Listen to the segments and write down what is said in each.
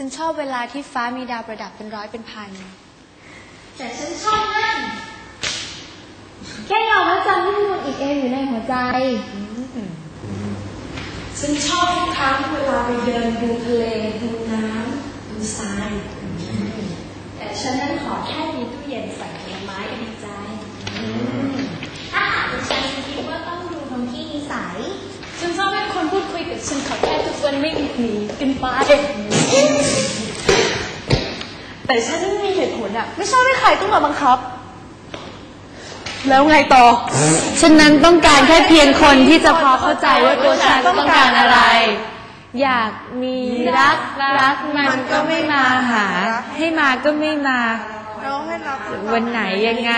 ฉันชอบเวลาที่ฟ้ามีดาวประดับเป็นร้อยเป็นพัน แต่ฉันชอบนั่น แค่ยอมพระจันทร์ที่มนอีกเองอยู่ในหัวใจ ฉันชอบทุกครั้งเวลาไปเดินดูทะเลดูน้ำดูทราย แต่ฉันนั้นขอแค่มีตู้เย็นใส่ผลไม้ก็ดีใจ ถ้าหากเป็นฉันคิดว่าต้องดูตรงที่นิสัย ฉันชอบให้คนพูดคุยกับฉันขอแค่ทุกคนไม่หนีกันไป แต่ฉันไม่มีเหตุผลอะไม่ชอบให้ใครต้องมาบังคับ แล้วไงต่อฉันนั้นต้องการแค่เพียงคนที่จะพอเข้าใจว่าตัวฉันต้องการอะไร อยากมีรักรักมันก็ไม่มาหา ให้มาก็ไม่มา วันไหนยังไง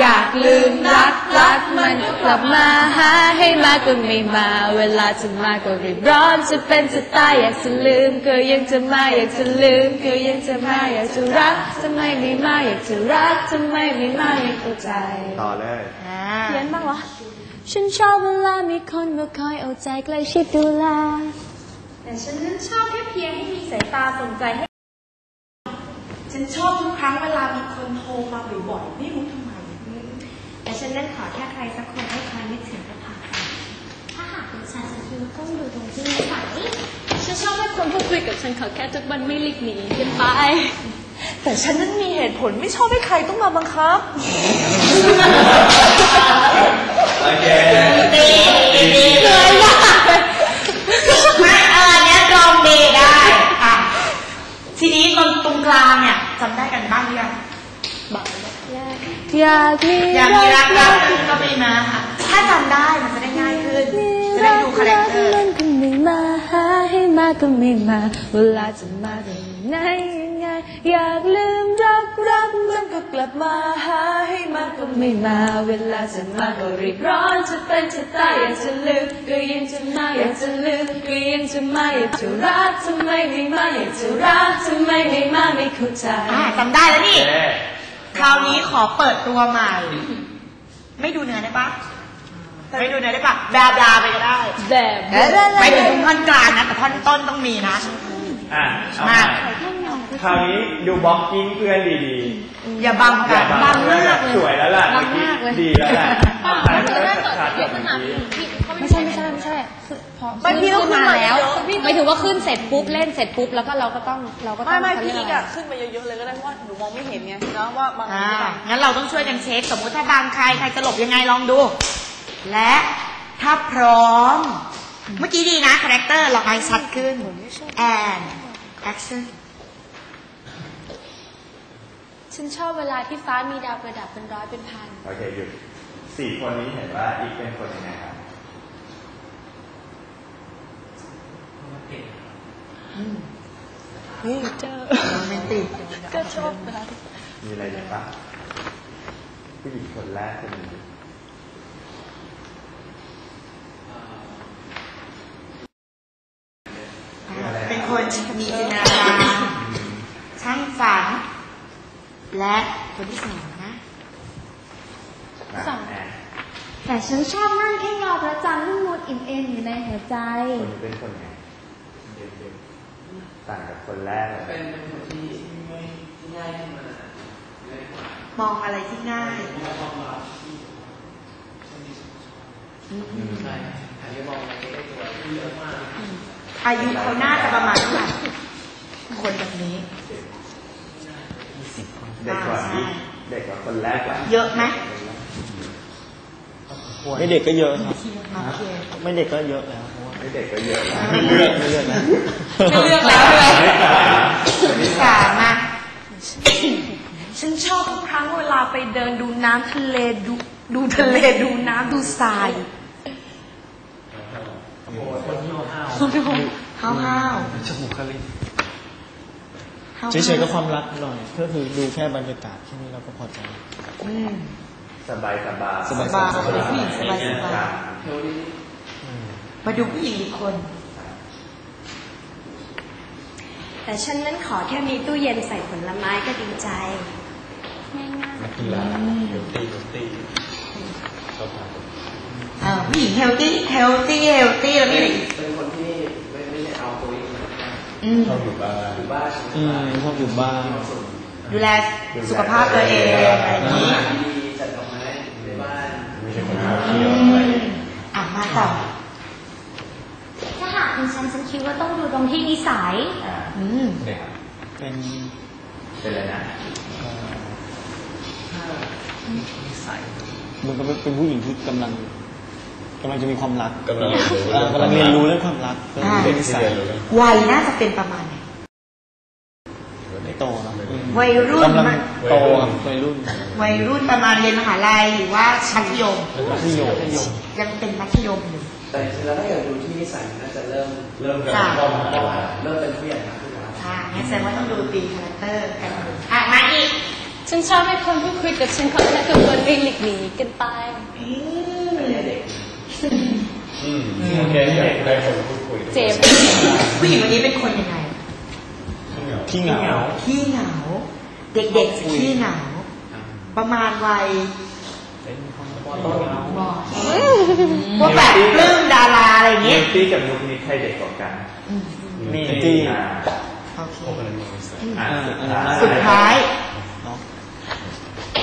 อยากลืมรักรักมันก็กลับมาหาให้มาก็ไม่มา เวลาจะมาก็รีบร้อนจะเป็นจะตายอยากจะลืมก็ยังจะมาอยากจะลืมก็ยังจะมาอยากจะรักทำไมไม่มาอยากจะรักทำไมไม่มาไม่เข้าใจต่อเลยเขียนบ้างวะฉันชอบเวลามีคนมาคอยเอาใจใกล้ชิดดูแลแต่ฉันนั้นชอบแค่เพียงให้มีสายตาสนใจให้ ฉันชอบทุกครั้งเวลามีคนโทรมาบ่อยๆไม่รู้ทำไมแต่ฉันนั้นขอแค่ใครสักคนให้คอยนึกถึงก็พอถ้าหากเป็นฉันฉันคิดว่าต้องดูตรงที่นิสัยฉันชอบให้คนพูดคุยกับฉันขอแค่ทุกวันไม่หลีกหนีกันไป แต่ฉันนั้นมีเหตุผลไม่ชอบให้ใครต้องมาบังคับ โอเคไม่เออเนี้ยตรงดีได้อะทีนี้ตรงตรงกลางเนี่ย จำได้กันบ้างหรือยังอยากมีอยากมีรักรักก็ไม่มาค่ะ ถ้าจำได้มันจะได้ง่ายขึ้น จะได้ดูคาแรคเตอร์มันก็ไม่มาหาให้มาก็ไม่มา เวลาจะมาก็ไหนยังไงอยากลืมรัก ก็ไม่มาเวลาจะมาก็รีบร้อนจะเป็นจะตายอยากจะลืมก็ยังจะมาอยากจะลืมก็ยังจะมาอยากจะรักทำไมไม่มาอยากจะรักทำไมไม่มาไม่เข้าใจอะจำได้แล้วนี่ คราวนี้ขอเปิดตัวใหม่ ไม่ดูเนื้อได้ปะไม่ดูเนื้อได้ปะแบบลาไปก็ได้แบบไปถึงท่อนกลางนะแต่ท่อนต้นต้องมีนะ อ่ามา คราวนี้ดูบล็อกกิ้งเพื่อนดีอย่าบังๆกันอย่าบังเลมากยสวยแล้วล่ะบังมากเลย ดีแล้วแหละถ่ายให้มันชัดๆแบบนี้ไม่ใช่ไม่ใช่ไม่ใช่คือพอไม่พี่ต้องขึ้นมาแล้วเยอะหมายถึงว่าขึ้นเสร็จปุ๊บเล่นเสร็จปุ๊บแล้วก็เราก็ต้องเราก็ต้ไม่องไม่เขาพี่เรียกอีกอะไรอะขึ้นมาเยอะๆเลยก็ได้เพราะว่าหนูมองไม่เห็นไงนะว่าบางอ่าหรือเปล่างั้นเราต้องช่วยกันเช็คสมมุติถ้าบางใครใครจะหลบยังไงลองดู และถ้าพร้อม เมื่อกี้ดีนะคาแรคเตอร์เราไอชัดขึ้น and action ฉันชอบเวลาที่ฟ้ามีดาวประดับเป็นร้อยเป็นพัน โอเคหยุดสี่คนนี้เห็นว่าอีกเป็นคนยังไงครับเฮ้ยเจอโรแมนติกก็ชอบเวลาที่มีอะไรอีกปะผู้หญิงคนแรกคนนี้มีอะไรเป็นคนมีจินตนาการช่างฝัน และคนที่สองนะสองแอนแต่ฉันชอบนั่งแค่ยอพระจันทร์ที่มนอิ่มเอ็มอยู่ในหัวใจ คนนี้เป็นคนไงเด็กๆต่างกับคนแรกเลยเป็นเป็นคนที่ง่ายที่ง่ายขึ้นมาง่ายกว่ามองอะไรที่ง่ายมองความรักที่ช่วงนี้อืมใช่อันนี้มองอะไรใกล้ๆตัวที่เยอะมากอายุเขาน่าจะประมาณเท่าไหร่คนแบบนี้ เด็กกว่าอีกเด็กกว่าคนแรกกว่าเยอะไหมไม่เด็กก็เยอะครับโอเคไม่เด็กก็เยอะแล้วเพราะว่าไม่เด็กก็เยอะนะไม่เลือกไม่เลือกนะไม่เลือกแล้วเลยคนที่สามมาฉันชอบทุกครั้งเวลาไปเดินดูน้ำทะเลดูดูทะเลดูน้ำดูทรายคนที่ห้าวห้าวห้าวๆจมูกคลิ กห้าวเฉยๆก็ความรักหน่อย ก็คือดูแค่บรรยากาศแค่นี้เราก็พอใจ อืม สบายสบายสบายสบายผู้หญิงสบายสบายเทวดีมาดูผู้หญิงอีกคน แต่ฉันนั้นขอแค่มีตู้เย็นใส่ผลไม้ก็ดีใจนักกีฬาเฮลตี้เฮลตี้ชอบทานเออผู้หญิงเฮลตี้เฮลตี้เฮลตี้แล้วมีอะไรอีก ชอบอยู่บ้านอยู่บ้านอืมชอบอยู่บ้านดูแลสุขภาพตัวเองอะไรอย่างนี้ดีจัดดอกไม้ในบ้านไม่ใช่คนชอบอืเที่ยวมอะมาต่อถ้าหากเป็นฉันฉันคิดว่าต้องดูตรงที่นิสัยอ่าอืมเนี่ยเป็นเป็นอะไรนะเอ่อเหมันก็เป็นผู้หญิงที่กำลัง กำลังจะมีความรักกำลังเรียนรู้เออกำลังเรียนรู้เรื่องความรักเรื่องอ่าเรื่เด็อกงนิที่สัยเรียนรู้เรื่องวัยน่าจะเป็นประมาณไหน ไม่โตเนอะอืมวัยรุ่นกำลังมั้ยโตครับวัยรุ่นวัยรุ่นประมาณเรียนมหาลัยหรือว่ามัธยมมัธยม ยังเป็นมัธยมอยู่ แต่จริงๆแล้วถ้าเกิดดูที่นิสัยน่าจะเริ่มเริ่มจ้ะการเข้ามาเริ่มเป็นผู้ใหญ่มากขึ้นแล้วอ่างั้นแสดงว่าต้องดูตีคาแรคเตอร์กันอะมาอีกฉันชอบให้คนพูดคุยกับฉันขอแค่ทุกคนไม่หลีกหนีกันไป อืม อันนี้เด็กอืมโอเคอยากได้คนพูดคุยเจ็บผู้หญิงคนนี้เป็นคนยังไงขี้เหงาขี้เหงา เด็กๆจะขี้เหงา ประมาณวัยบอกพวกแบบปลื้มดาราอะไรอย่างนิเงี้ยวตี้กับนุกนิกใครเด็กกว่ากันมีตี้อ่าโอเคพวกนั้นมีนิสัยอ่าอ่าสุดท้ายเนาะ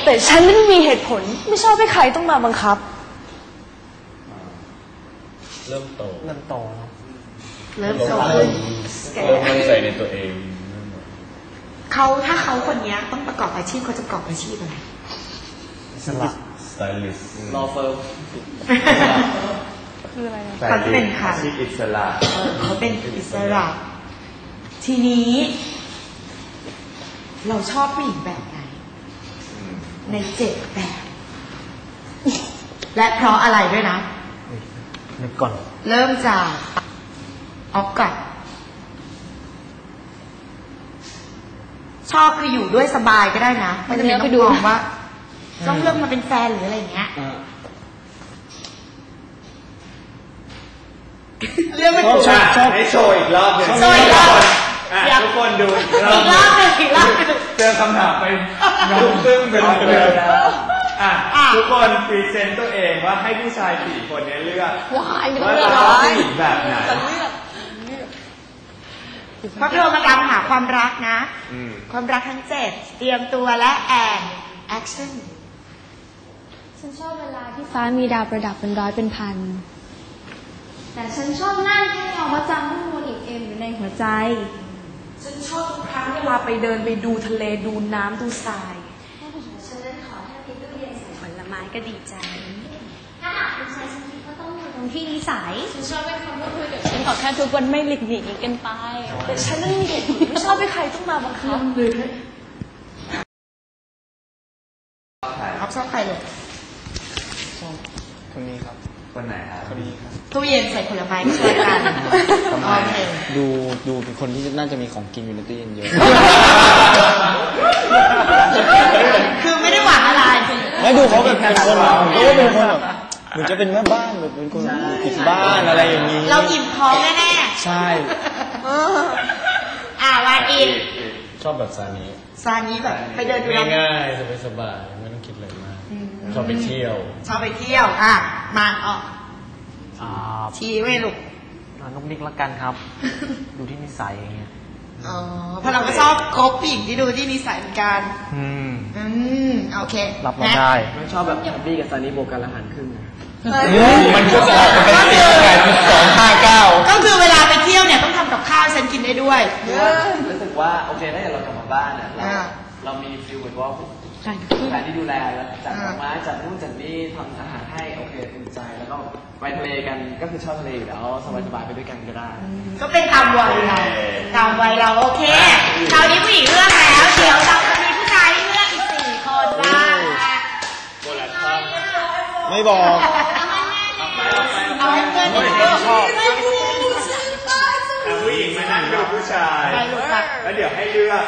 แต่ฉันไม่มีเหตุผลไม่ชอบให้ใครต้องมาบังคับ เริ่มโตเริ่มโตเนาะเริ่มเริ่มโตขึ้นเริ่มมั่นใจในตัวเองเขาถ้าเขาคนเนี้ยต้องประกอบอาชีพเขาจะประกอบอาชีพอะไรสละสไตลิสต์รอเฟิร์มเขาจะเป็นใครอาชีพอิสระเออเขาเป็นอิสระ ทีนี้ เราชอบผู้หญิงแบบไหนในเจ็ดแบบ และเพราะอะไรด้วยนะ นึกก่อน เริ่มจากออกก่อนชอบคืออยู่ด้วยสบายก็ได้นะไม่จำเป็นต้องมองว่าต้องเลือกมาเป็นแฟนหรืออะไรอย่างเงี้ยอ่าเลือกไม่ชอบถูกชอบชอบให้โชว์อีกรอบหนึ่งโชว์อีกรอบอะอยากทุกคนดูอีกรออีบกรอบหนึ่งอีกรอบหนึ่งเจอคำถามไปน้องตึ้งเป็นเดิมอะอะ ทุกคนพรีเซนต์ตัวเองว่าให้ผู้ชายสี่คนเนี้เลือกวายไม่ต้อว่างเลืจะอกชหรอบอผู้หญิงแบบไหนเพราะเธอมาตามหาความรักนะ อืมความรักทั้งเจ็ดเตรียมตัวและแอนแอคชั่นฉันชอบเวลาที่ฟ้ามีดาวประดับเป็นร้อยเป็นพัน แต่ฉันชอบนั่งให้เราประจำที่มูลอีกเอ็มอยู่ในหัวใจ ฉันชอบทุกครั้งเวลาไปเดินไปดูทะเลดูน้ำดูทราย ฉันนั้นขอแค่มีตู้เย็นใส่ผลไม้ ก็ดีใจ ถ้าหากเป็นฉันฉันคิดว่าต้องดูตรงที่นิสัย ฉันชอบให้คนพูดคุยกับฉันขอแค่ทุกคนไม่หลีกหนีกันไป แต่ฉันไม่มีเหตุผลไม่ชอบให้ใครต้องมาบังคับครับชอบใครเลยชอบคนนี้ครับ คนไหนครับคนนี้ครับตู้เย็นใส่ผลไม้ก็ช่วยกันทำไมโอเคดูดูเป็นคนที่น่าจะมีของกินอยู่ในตู้เย็นเยอะ คือไม่ได้หวัง อะไรไม่ดูเขาแบบเป็นคนแบบผมก็ว่าเป็นคนแบบเหมือนจะเป็นแม่บ้านแบบเป็นคนอยู่ติดบ้านอะไรอย่างนี้ เราอิ่มท้องแน่ใช่ๆอ่าวาอินชอบแบบซานี้ซานี้แบบไปเดินดูน้ำง่ายๆสบายๆไม่ต้องคิดอะไรมากชอบไปเที่ยว ชอบไปเที่ยวอะมาออกอ่าชี้ไว้ลูกอ่านุกนิกละกันครับ ดูที่นิสัยอย่างเงี้ย อ๋อเพราะเราก็ชอบคบผู้หญิงที่ดูที่นิสัยเหมือนกัน อืม อืม โอเครับมานะได้ ไม่ชอบแบบแฮปปี้กับซานี่โบกันละหันครึ่งนะมันก็จะออกมาเป็นสี่แปดสองห้าเก้าก็คือเวลาไปเที่ยวเนี่ยต้องทำกับข้าวให้ฉันกินได้ด้วย รู้สึกว่าโอเคถ้าเกิดเรากลับมาบ้านเนี่ยเรา อ่า เรามีฟิลเหมือนว่าแฟนที่ดูแลแล้วจัดดอกไม้จัดนู่นจัดนี่ทำอาหารให้โอเคอุ่นใจแล้วก็ไปทะเลกันก็คือชอบทะเลอยู่แล้วสบายๆไปด้วยกันก็ได้ ก็เป็นตามวัยเราตามวัยเราโอเคคราวนี้ผู้หญิงเลือกแล้วเดี๋ยวเราจะมีผู้ชายให้เลือกอีกสี่คนบ้างนะไม่บอกเอาให้เพื่อนดูชอบ ผู้หญิงมานั่งดูผู้ชายไปลูกค่ะแล้วเดี๋ยวให้เลือก